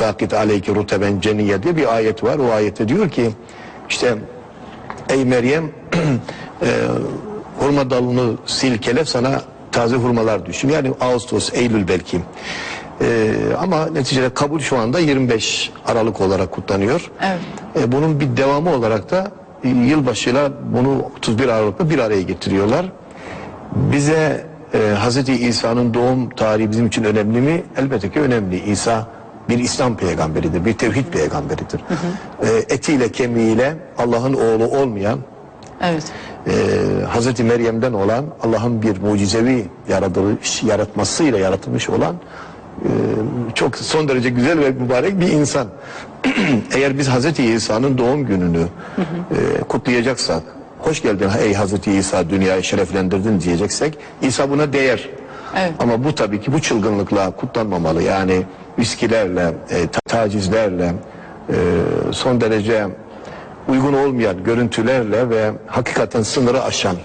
sakit aleyki ruteben ceniye diye bir ayet var. O ayette diyor ki işte ey Meryem e, hurma dalını silkele sana taze hurmalar düşün. Yani Ağustos, Eylül belki. E, ama neticede kabul şu anda 25 Aralık olarak kutlanıyor. Evet. E, bunun bir devamı olarak da yılbaşıyla bunu 31 Aralık'ta bir araya getiriyorlar. Bize e, Hz. İsa'nın doğum tarihi bizim için önemli mi? Elbette ki önemli. İsa bir İslam peygamberidir, bir tevhid peygamberidir. E, etiyle kemiğiyle Allah'ın oğlu olmayan, Evet. e, Hz. Meryem'den olan Allah'ın bir mucizevi yaratılış, yaratmasıyla yaratılmış olan e, çok son derece güzel ve mübarek bir insan. Eğer biz Hz. İsa'nın doğum gününü e, kutlayacaksak, hoş geldin ey Hz. İsa dünyayı şereflendirdin diyeceksek İsa buna değer. Evet. Ama bu tabii ki bu çılgınlıkla kutlanmamalı. Yani viskilerle, e, ta- tacizlerle, e, son derece uygun olmayan görüntülerle ve hakikaten sınırı aşan,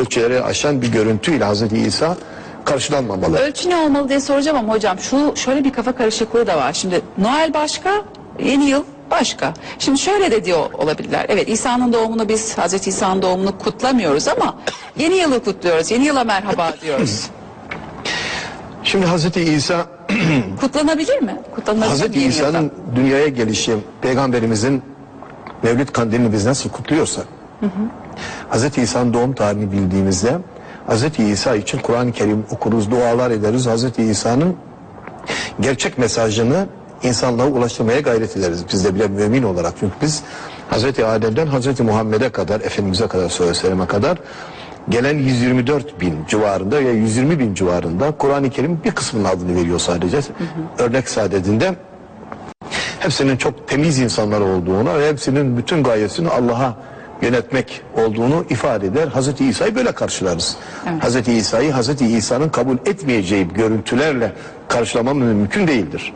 ölçüleri aşan bir görüntüyle Hz. İsa karşılanmamalı. Ölçü ne olmalı diye soracağım ama hocam şu şöyle bir kafa karışıklığı da var. Şimdi Noel başka, yeni yıl başka. Şimdi şöyle de diyor olabilirler. Evet İsa'nın doğumunu biz Hazreti İsa'nın doğumunu kutlamıyoruz ama yeni yılı kutluyoruz. Yeni yıla merhaba diyoruz. Şimdi Hz. İsa Kutlanabilir mi? Kutlanabilir yılda? İsa'nın dünyaya gelişi, peygamberimizin Mevlid kandilini biz nasıl kutluyorsak, Hz. İsa'nın doğum tarihini bildiğimizde Hz. İsa için Kur'an-ı Kerim okuruz, dualar ederiz. Hz. İsa'nın gerçek mesajını insanlığa ulaştırmaya gayret ederiz. Biz de bile mümin olarak. Çünkü biz Hz. Adem'den Hz. Muhammed'e kadar, Efendimiz'e kadar, Aleyhisselam'a kadar gelen 124 bin civarında ya 120 bin civarında Kur'an-ı Kerim bir kısmının adını veriyor sadece. Örnek sadedinde hepsinin çok temiz insanlar olduğunu ve hepsinin bütün gayesini Allah'a yönetmek olduğunu ifade eder. Hazreti İsa'yı böyle karşılarız. Hazreti İsa'yı Hazreti İsa'nın kabul etmeyeceği görüntülerle karşılamam mümkün değildir.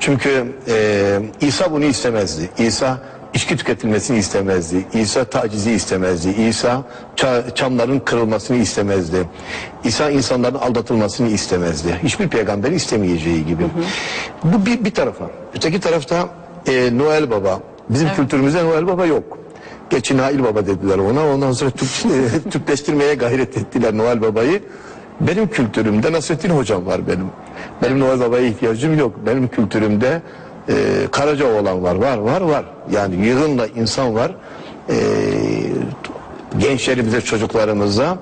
Çünkü e, İsa bunu istemezdi. İsa içki tüketilmesini istemezdi. İsa tacizi istemezdi. İsa ça- çamların kırılmasını istemezdi. İsa insanların aldatılmasını istemezdi. Hiçbir peygamber istemeyeceği gibi. Bu bir, bir tarafa. Öteki tarafta e, Noel Baba. Bizim kültürümüzde Noel Baba yok. Geçi Nail Baba dediler ona. Ondan sonra Türk, e, Türkleştirmeye gayret ettiler Noel Baba'yı. Benim kültürümde Nasrettin Hocam var benim. Benim Noel Baba'ya ihtiyacım yok. Benim kültürümde e, Karacaoğlan var, var, var, var. Yani yığınla insan var. E, gençlerimize, çocuklarımıza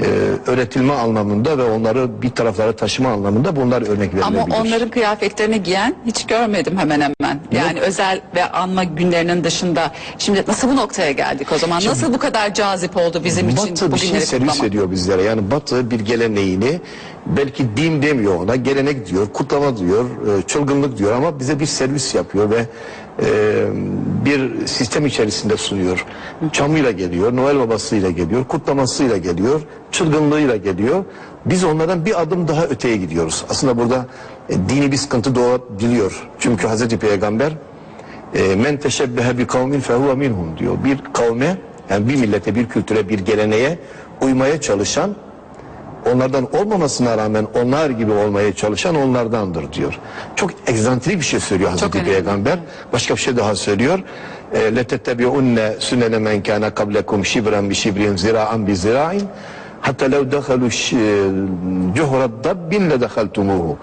e, öğretilme anlamında ve onları bir taraflara taşıma anlamında bunlar örnek verilebilir. Ama onların kıyafetlerini giyen hiç görmedim hemen hemen. Yani özel ve anma günlerinin dışında. Şimdi nasıl bu noktaya geldik o zaman? nasıl bu kadar cazip oldu bizim için Batı bir şey servis kutlamak? ediyor bizlere. Yani Batı bir geleneğini belki din demiyor ona, gelenek diyor, kutlama diyor, e, çılgınlık diyor ama bize bir servis yapıyor ve e, bir sistem içerisinde sunuyor. Çamıyla geliyor, Noel babasıyla geliyor, kutlamasıyla geliyor, çılgınlığıyla geliyor. Biz onlardan bir adım daha öteye gidiyoruz. Aslında burada e, dini bir sıkıntı doğabiliyor. Çünkü Hazreti Peygamber e, men teşebbehe bi kavmin fehuve minhum diyor. Bir kavme yani bir millete, bir kültüre, bir geleneğe uymaya çalışan onlardan olmamasına rağmen onlar gibi olmaya çalışan onlardandır diyor. Çok egzantrik bir şey söylüyor Hazreti önemli. Peygamber. Başka bir şey daha söylüyor. Men kana kablekum şibren bi şibrin zira'an bi zira'in hatta lev dehalu cuhra dabbin le dehaltumuhu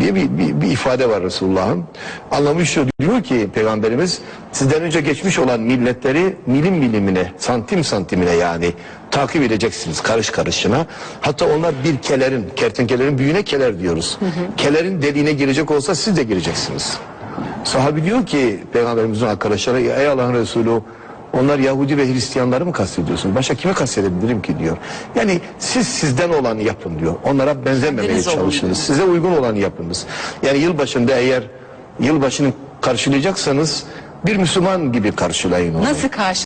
diye bir, bir, bir ifade var Resulullah'ın. Anlamış şu diyor ki Peygamberimiz sizden önce geçmiş olan milletleri milim milimine, santim santimine yani takip edeceksiniz karış karışına. Hatta onlar bir kelerin, kertenkelerin büyüğüne keler diyoruz. Kelerin deliğine girecek olsa siz de gireceksiniz. Sahabi diyor ki Peygamberimizin arkadaşları ey Allah'ın Resulü onlar Yahudi ve Hristiyanları mı kastediyorsun? Başka kimi kastedebilirim ki diyor. Yani siz sizden olanı yapın diyor. Onlara benzememeye Kendiniz olun çalışınız. diyor. Size uygun olanı yapınız. Yani yılbaşında eğer yılbaşını karşılayacaksanız bir Müslüman gibi karşılayın onu. Nasıl karşı